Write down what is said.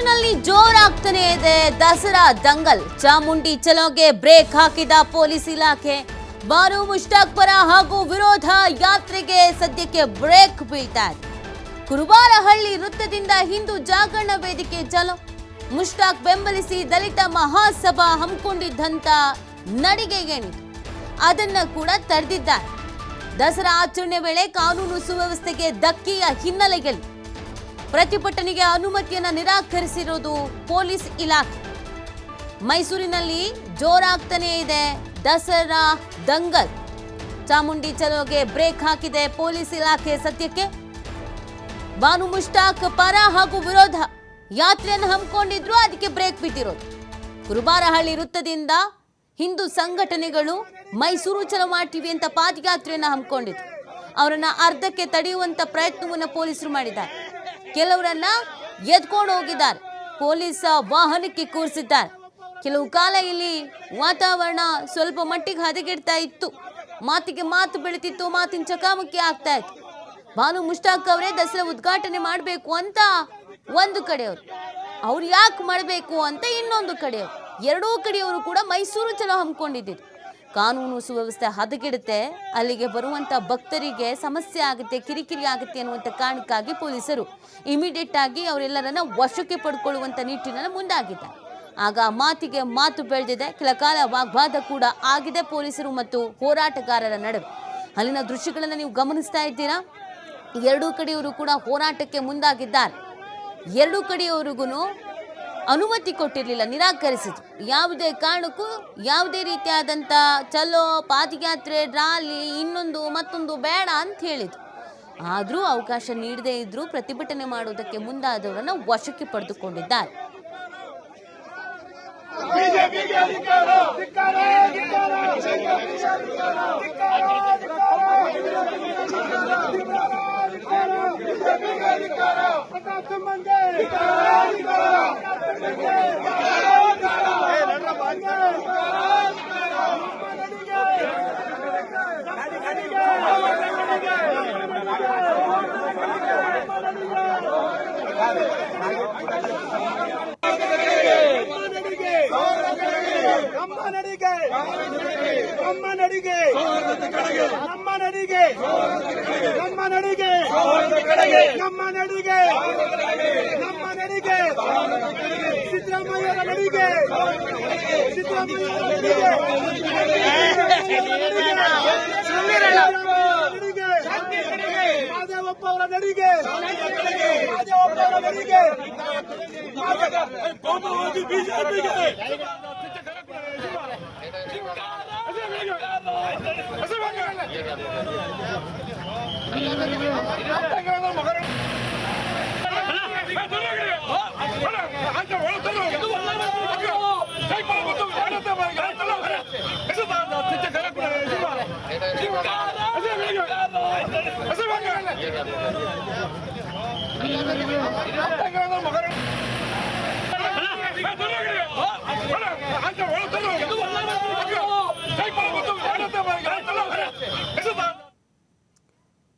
ಮೈಸೂರಿನಲ್ಲಿ ಜೋರಾಗ್ತಾನೆ ಇದೆ ದಸರಾ ದಂಗಲ್. ಚಾಮುಂಡಿ ಚಲೋಗೆ ಬ್ರೇಕ್ ಹಾಕಿದ ಪೊಲೀಸ್ ಇಲಾಖೆ. ಬಾರು ಮುಷ್ತಾಕ್ ಪರ ಹಾಗೂ ವಿರೋಧ ಯಾತ್ರೆಗೆ ಸದ್ಯಕ್ಕೆ ಬ್ರೇಕ್ ಬೀಳ್ತಾ ಇದೆ. ಕುರುಬಾರಹಳ್ಳಿ ವೃತ್ತದಿಂದ ಹಿಂದೂ ಜಾಗರಣ ವೇದಿಕೆ ಚಲೋ. ಮುಷ್ತಾಕ್ ಬೆಂಬಲಿಸಿ ದಲಿತ ಮಹಾಸಭಾ ಹಮ್ಮಿಕೊಂಡಿದ್ದಂತ ನಡಿಗೆ ಅದನ್ನ ಕೂಡ ತಡೆದಿದ್ದಾರೆ. ದಸರಾ ಆಚರಣೆ ವೇಳೆ ಕಾನೂನು ಸುವ್ಯವಸ್ಥೆಗೆ ಧಕ್ಕೆಯ ಹಿನ್ನೆಲೆಯಲ್ಲಿ ಪ್ರತಿಭಟನೆಗೆ ಅನುಮತಿಯನ್ನ ನಿರಾಕರಿಸಿರೋದು ಪೊಲೀಸ್ ಇಲಾಖೆ. ಮೈಸೂರಿನಲ್ಲಿ ಜೋರಾಗ್ತಾನೇ ಇದೆ ದಸರಾ ದಂಗಲ್. ಚಾಮುಂಡಿ ಚಲೋಗೆ ಬ್ರೇಕ್ ಹಾಕಿದೆ ಪೊಲೀಸ್ ಇಲಾಖೆ ಸದ್ಯಕ್ಕೆ. ಬಾನು ಮುಷ್ಟಾಕ್ ಪರ ಹಾಗೂ ವಿರೋಧ. ಯಾತ್ರೆಯನ್ನು ಹಮ್ಮಿಕೊಂಡಿದ್ರು ಅದಕ್ಕೆ ಬ್ರೇಕ್ ಬಿಟ್ಟಿರೋದು. ಕುರುಬಾರಹಳ್ಳಿ ವೃತ್ತದಿಂದ ಹಿಂದೂ ಸಂಘಟನೆಗಳು ಮೈಸೂರು ಚಲೋ ಮಾಡ್ತೀವಿ ಅಂತ ಪಾದಯಾತ್ರೆಯನ್ನು ಹಮ್ಮಿಕೊಂಡಿದ್ರು. ಅವರನ್ನ ಅರ್ಧಕ್ಕೆ ತಡೆಯುವಂತ ಪ್ರಯತ್ನವನ್ನು ಪೊಲೀಸರು ಮಾಡಿದ್ದಾರೆ. ಕೆಲವರನ್ನ ಎದ್ಕೊಂಡು ಹೋಗಿದ್ದಾರೆ. ಪೊಲೀಸ ವಾಹನಕ್ಕೆ ಕೂರಿಸಿದ್ದಾರೆ. ಕೆಲವು ಕಾಲ ಇಲ್ಲಿ ವಾತಾವರಣ ಸ್ವಲ್ಪ ಮಟ್ಟಿಗೆ ಹದಗೆಡ್ತಾ ಇತ್ತು. ಮಾತಿಗೆ ಮಾತು ಬೆಳೀತಿತ್ತು, ಮಾತಿನ ಚಕಾಮಕಿ ಆಗ್ತಾ ಇತ್ತು. ಭಾನು ಮುಷ್ತಾಕ್ ಅವರೇ ದಸರಾ ಉದ್ಘಾಟನೆ ಮಾಡಬೇಕು ಅಂತ ಒಂದು ಕಡೆಯವರು. ಅವ್ರು ಯಾಕೆ ಮಾಡಬೇಕು ಅಂತ ಇನ್ನೊಂದು ಕಡೆಯವರು. ಎರಡೂ ಕಡೆಯವರು ಕೂಡ ಮೈಸೂರು ಜನ ಹಮ್ಮಿಕೊಂಡಿದ್ದರು ಕಾನೂನು ಸುವ್ಯವಸ್ಥೆ ಹದಗೆಡುತ್ತೆ, ಅಲ್ಲಿಗೆ ಬರುವಂತ ಭಕ್ತರಿಗೆ ಸಮಸ್ಯೆ ಆಗುತ್ತೆ, ಕಿರಿಕಿರಿ ಆಗುತ್ತೆ ಅನ್ನುವಂತ ಕಾರಣಕ್ಕಾಗಿ ಪೊಲೀಸರು ಇಮಿಡಿಯೇಟ್ ಆಗಿ ಅವರೆಲ್ಲರನ್ನ ವಶಕ್ಕೆ ಪಡ್ಕೊಳ್ಳುವಂತ ನಿಟ್ಟಿನಲ್ಲಿ ಮುಂದಾಗಿದ್ದಾರೆ. ಆಗ ಮಾತಿಗೆ ಮಾತು ಬೆಳೆದಿದೆ, ಕೆಲ ಕಾಲ ವಾಗ್ವಾದ ಕೂಡ ಆಗಿದೆ ಪೊಲೀಸರು ಮತ್ತು ಹೋರಾಟಗಾರರ ನಡುವೆ. ಅಲ್ಲಿನ ದೃಶ್ಯಗಳನ್ನು ನೀವು ಗಮನಿಸ್ತಾ ಇದ್ದೀರಾ? ಎರಡೂ ಕಡೆಯವರು ಕೂಡ ಹೋರಾಟಕ್ಕೆ ಮುಂದಾಗಿದ್ದಾರೆ. ಎರಡೂ ಕಡೆಯವರಿಗೂ ಅನುಮತಿ ಕೊಟ್ಟಿರಲಿಲ್ಲ ನಿರಾಕರಿಸಿತು ಯಾವುದೇ ಕಾರಣಕ್ಕೂ ಯಾವುದೇ ರೀತಿಯಾದಂಥ ಚಲೋ ಪಾದಯಾತ್ರೆ ರಾಲಿ ಇನ್ನೊಂದು ಮತ್ತೊಂದು ಬೇಡ ಅಂತ ಹೇಳಿದ್ರು ಆದರೂ ಅವಕಾಶ ನೀಡದೇ ಇದ್ದರೂ ಪ್ರತಿಭಟನೆ ಮಾಡುವುದಕ್ಕೆ ಮುಂದಾದವರನ್ನು ವಶಕ್ಕೆ ಪಡೆದುಕೊಂಡಿದ್ದಾರೆ ನಡಿಗೆ ನಮ್ಮ ನಡಿಗೆ ನಮ್ಮ ನಡಿಗೆ. ನಮ್ಮ ನಡಿಗೆ. ನಮ್ಮ ನಡಿಗೆ. ನಮ್ಮ ನಡಿಗೆ ಸಿದ್ದರಾಮಯ್ಯರ ನಡಿಗೆ ಸಿದ್ದರಾಮಯ್ಯರ ನಡಿಗೆ ನಡಿಗೆ ಮಾದೇವಪ್ಪ ಅವರ ನಡಿಗೆ ಮಾದೇವಪ್ಪ ಅವರ ನಡಿಗೆ ಬಿಜೆಪಿಗೆ Mwen